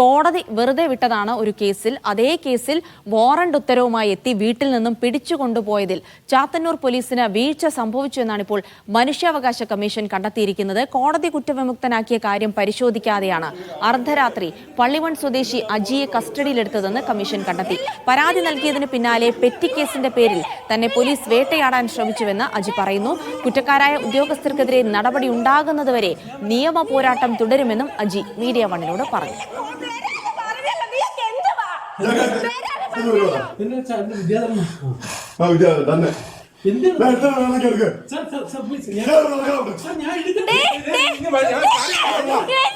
കോടതി വെറുതെ വിട്ടതാണ് ഒരു കേസിൽ. അതേ കേസിൽ വാറണ്ട് ഉത്തരവുമായി എത്തി വീട്ടിൽ നിന്നും പിടിച്ചു കൊണ്ടുപോയതിൽ. ചാത്തന്നൂർ പോലീസിന് വീഴ്ച സംഭവിച്ചു എന്നാണ് ഇപ്പോൾ മനുഷ്യാവകാശ കമ്മീഷൻ കണ്ടെത്തിയിരിക്കുന്നത്. കോടതി കുറ്റവിമുക്തനാക്കിയ കാര്യം പരിശോധിക്കാതെയാണ് അർദ്ധരാത്രി പള്ളിവൺ സ്വദേശി അജിയെ കസ്റ്റഡിയിലെടുത്തതെന്ന് കമ്മീഷൻ കണ്ടെത്തി. പരാതി നൽകിയതിന് പിന്നാലെ പെറ്റി കേസിന്റെ പേരിൽ തന്നെ പോലീസ് വേട്ടയാടാൻ ശ്രമിച്ചുവെന്ന് അജി പറയുന്നു. കുറ്റക്കാരായ ഉദ്യോഗസ്ഥർക്കെതിരെ നടപടി ഉണ്ടാകുന്നതുവരെ നിയമ പോരാട്ടം തുടരുമെന്നും അജി മീഡിയ വണ്ണിനോട് പറഞ്ഞു. പിന്നെ വിദ്യാധരൻ. തന്നെ എന്തിനാ? ഞാൻ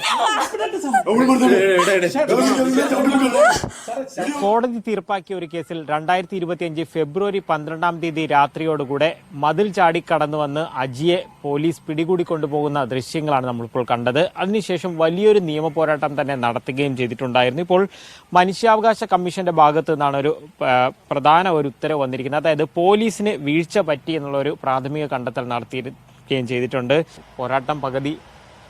കോടതി തീർപ്പാക്കിയ ഒരു കേസിൽ രണ്ടായിരത്തി ഇരുപത്തിയഞ്ച് ഫെബ്രുവരി പന്ത്രണ്ടാം തീയതി രാത്രിയോടുകൂടെ മതിൽ ചാടി കടന്നു വന്ന് അജിയെ പോലീസ് പിടികൂടി കൊണ്ടുപോകുന്ന ദൃശ്യങ്ങളാണ് നമ്മളിപ്പോൾ കണ്ടത്. അതിനുശേഷം വലിയൊരു നിയമ പോരാട്ടം തന്നെ നടത്തുകയും ചെയ്തിട്ടുണ്ടായിരുന്നു. ഇപ്പോൾ മനുഷ്യാവകാശ കമ്മീഷന്റെ ഭാഗത്തു നിന്നാണ് ഒരു പ്രധാന ഒരു ഉത്തരവ് വന്നിരിക്കുന്നത്. അതായത് പോലീസിന് വീഴ്ച പറ്റി എന്നുള്ള ഒരു പ്രാഥമിക കണ്ടെത്തൽ നടത്തിയിരിക്കുകയും ചെയ്തിട്ടുണ്ട്. പോരാട്ടം പകുതി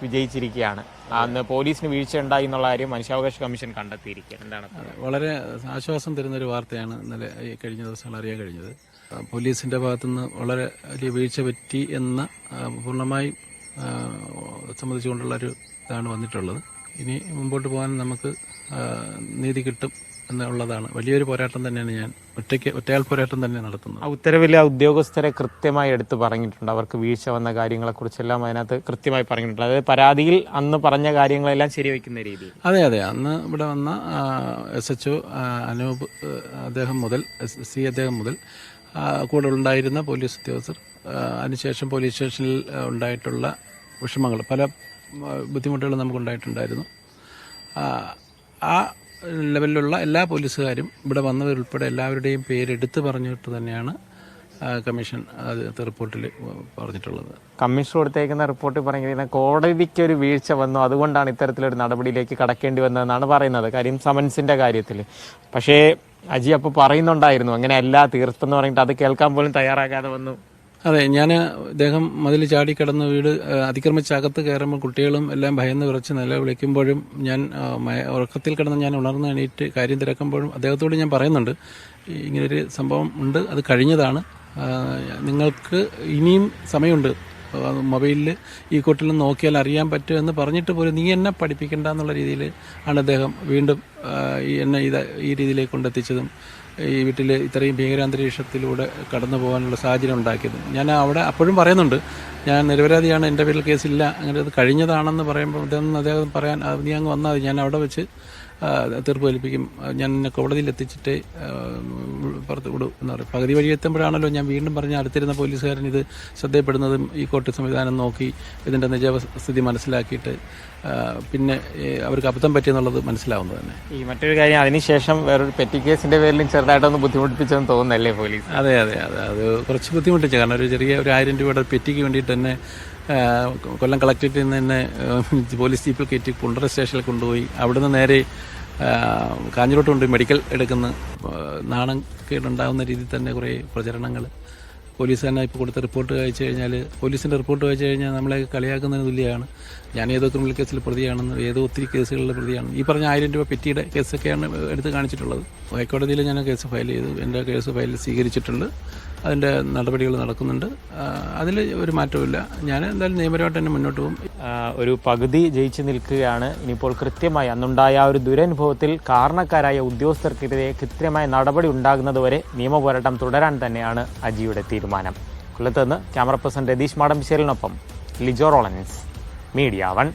വിജയിച്ചിരിക്കുകയാണ്. അന്ന് പോലീസിന് വീഴ്ച ഉണ്ടായി എന്നുള്ള കാര്യം മനുഷ്യാവകാശ കമ്മീഷൻ കണ്ടെത്തിയിരിക്കുകയാണ്. എന്താണ് വളരെ ആശ്വാസം തരുന്ന ഒരു വാർത്തയാണ് ഇന്നലെ കഴിഞ്ഞ ദിവസങ്ങൾ അറിയാൻ കഴിഞ്ഞത്. പോലീസിന്റെ ഭാഗത്തുനിന്ന് വളരെ വലിയ വീഴ്ച പറ്റി എന്ന പൂർണമായി ആ, ഒരു ഇതാണ് വന്നിട്ടുള്ളത്. ഇനി മുമ്പോട്ട് പോകാൻ നമുക്ക് നീതി കിട്ടും എന്നുള്ളതാണ്. വലിയൊരു പോരാട്ടം തന്നെയാണ് ഞാൻ. ഒറ്റയ്ക്ക് ഒറ്റയാൾ പോരാട്ടം തന്നെ നടത്തുന്നത്. ആ ഉത്തരവിൽ ആ ഉദ്യോഗസ്ഥരെ കൃത്യമായി എടുത്തു പറഞ്ഞിട്ടുണ്ട്. അവർക്ക് വീഴ്ച വന്ന കാര്യങ്ങളെക്കുറിച്ചെല്ലാം അതിനകത്ത് കൃത്യമായി പറഞ്ഞിട്ടുണ്ട്. അതായത് പരാതിയിൽ അന്ന് പറഞ്ഞ കാര്യങ്ങളെല്ലാം ശരിവെക്കുന്ന രീതി അതെ അതെ. അന്ന് ഇവിടെ വന്ന എസ് എച്ച് ഒ അനൂപ് അദ്ദേഹം മുതൽ സി അദ്ദേഹം മുതൽ കൂടെ ഉണ്ടായിരുന്ന പോലീസ് ഉദ്യോഗസ്ഥർ അതിനുശേഷം പോലീസ് സ്റ്റേഷനിൽ ഉണ്ടായിട്ടുള്ള വിഷമങ്ങൾ പല ബുദ്ധിമുട്ടുകൾ ബുദ്ധിമുട്ടുകളും നമുക്കുണ്ടായിട്ടുണ്ടായിരുന്നു ആ ലെവലിലുള്ള എല്ലാ പോലീസുകാരും ഇവിടെ വന്നവരുൾപ്പെടെ എല്ലാവരുടെയും പേരെടുത്ത് പറഞ്ഞിട്ട് തന്നെയാണ് കമ്മീഷൻ അത് റിപ്പോർട്ടിൽ പറഞ്ഞിട്ടുള്ളത്. കമ്മീഷൻ കൊടുത്തേക്കുന്ന റിപ്പോർട്ടിൽ പറഞ്ഞിരിക്കുന്നത് കോടതിക്ക് ഒരു വീഴ്ച വന്നു. അതുകൊണ്ടാണ് ഇത്തരത്തിലൊരു നടപടിയിലേക്ക് കടക്കേണ്ടി വന്നതെന്നാണ് പറയുന്നത്. കാര്യം സമൻസിന്റെ കാര്യത്തിൽ പക്ഷേ അജി അപ്പോൾ പറയുന്നുണ്ടായിരുന്നു അങ്ങനെ അങ്ങനെയല്ല തീർത്തെന്ന് പറഞ്ഞിട്ട് അത് കേൾക്കാൻ പോലും തയ്യാറാകാതെ വന്നു. അതെ ഞാൻ ഇദ്ദേഹം മതിൽ ചാടി കടന്ന് വീട് അതിക്രമിച്ചകത്ത് കയറുമ്പോൾ കുട്ടികളും എല്ലാം ഭയന്ന് വിറച്ച് നിലവിളിക്കുമ്പോഴും ഞാൻ ഉറക്കത്തിൽ കിടന്ന് ഞാൻ ഉണർന്ന് എണീറ്റ് കാര്യം തിരക്കുമ്പോഴും അദ്ദേഹത്തോട് ഞാൻ പറയുന്നുണ്ട്. ഇങ്ങനൊരു സംഭവം ഉണ്ട്. അത് കഴിഞ്ഞതാണ്. നിങ്ങൾക്ക് ഇനിയും സമയമുണ്ട്. മൊബൈലിൽ ഈ കൊട്ടിൽ നോക്കിയാൽ അറിയാൻ പറ്റും എന്ന് പറഞ്ഞിട്ട് പോലും നീ എന്നെ പഠിപ്പിക്കണ്ട എന്നുള്ള രീതിയിൽ ആണ് അദ്ദേഹം വീണ്ടും എന്നെ ഇത് ഈ രീതിയിലേക്ക് കൊണ്ടെത്തിച്ചതും ഈ വീട്ടിൽ ഇത്രയും ഭീകരാന്തരീക്ഷത്തിലൂടെ കടന്നു പോകാനുള്ള സാഹചര്യം ഉണ്ടാക്കിയത് ഞാൻ അവിടെ അപ്പോഴും പറയുന്നുണ്ട് ഞാൻ നിരപരാധിയാണ് എന്റെ പേരിൽ കേസില്ല അങ്ങനെ അത് കഴിഞ്ഞതാണെന്ന് പറയുമ്പോൾ അദ്ദേഹം അദ്ദേഹം പറയാൻ "ആ, നീ അങ്ങ് വന്നാൽ. ഞാൻ അവിടെ വെച്ച് തീർപ്പ് കൽപ്പിക്കും ഞാൻ എന്നെ കോടതിയിൽ എത്തിച്ചിട്ട് പുറത്ത് വിടും എന്ന് പറയും. പകുതി വഴി എത്തുമ്പോഴാണല്ലോ ഞാൻ വീണ്ടും പറഞ്ഞ അടുത്തിരുന്ന പോലീസുകാരൻ ഇത് ശ്രദ്ധയപ്പെടുന്നതും ഈ കോർട്ട് സംവിധാനം നോക്കി ഇതിന്റെ നിജസ്ഥിതി മനസ്സിലാക്കിയിട്ട് പിന്നെ അവർക്ക് അബദ്ധം പറ്റിയെന്നുള്ളത് മനസ്സിലാവുന്നത് തന്നെ. ഈ മറ്റൊരു കാര്യം അതിനുശേഷം വേറൊരു പെറ്റി കേസിന്റെ പേരിലും ചെറുതായിട്ടൊന്ന് ബുദ്ധിമുട്ടിപ്പിച്ചെന്ന് തോന്നുന്നല്ലേ പോലീസ്? അതെ അതെ അതെ. അത് കുറച്ച് ബുദ്ധിമുട്ടിച്ചു. കാരണം ഒരു ചെറിയ ഒരു ആയിരം രൂപയുടെ പെറ്റിക്ക് വേണ്ടിയിട്ട് തന്നെ കൊല്ലം കളക്ടറേറ്റിൽ നിന്ന് തന്നെ പോലീസ് ജീപ്പിൽ കയറ്റി കുണ്ടറ സ്റ്റേഷനിൽ കൊണ്ടുപോയി. അവിടുന്ന് നേരെ കാഞ്ഞിരോട്ട് കൊണ്ട് മെഡിക്കൽ എടുക്കുന്ന നാണം കേടുണ്ടാകുന്ന രീതിയിൽ തന്നെ കുറേ പ്രചരണങ്ങൾ പോലീസ് തന്നെ ഇപ്പോൾ കൊടുത്ത റിപ്പോർട്ട് വായിച്ചു കഴിഞ്ഞാൽ പോലീസിന്റെ റിപ്പോർട്ട് വായിച്ചു കഴിഞ്ഞാൽ നമ്മളെ കളിയാക്കുന്നതിന് തുല്യമാണ്. ഞാൻ ഏതോ ക്രിമിനൽ കേസിൽ പ്രതിയാണെന്ന് ഏതോ ഒത്തിരി കേസുകളിലെ പ്രതിയാണ്. ഈ പറഞ്ഞ ആയിരം രൂപ പെറ്റിയുടെ കേസൊക്കെയാണ് എടുത്ത് കാണിച്ചിട്ടുള്ളത്. ഹൈക്കോടതിയിൽ ഞാൻ കേസ് ഫയൽ ചെയ്തു. എന്റെ കേസ് ഫയൽ സ്വീകരിച്ചിട്ടുണ്ട്. അതിന്റെ നടപടികൾ നടക്കുന്നുണ്ട്. അതിൽ ഒരു മാറ്റവുമില്ല. ഞാൻ എന്തായാലും നിയമപരമായിട്ട് തന്നെ മുന്നോട്ട് പോകും. ഒരു പകുതി ജയിച്ചു നിൽക്കുകയാണ്. ഇനിയിപ്പോൾ കൃത്യമായി അന്നുണ്ടായ ആ ഒരു ദുരനുഭവത്തിൽ കാരണക്കാരായ ഉദ്യോഗസ്ഥർക്കെതിരെ കൃത്യമായ നടപടി ഉണ്ടാകുന്നതുവരെ നിയമപോരാട്ടം തുടരാൻ തന്നെയാണ് അജിയുടെ തീരുമാനം. കൊല്ലത്തുനിന്ന് ക്യാമറ പേഴ്സൺ രതീഷ് മാടമ്പിശ്ശേരിനൊപ്പം ലിജോ റോളൻസ്. Media One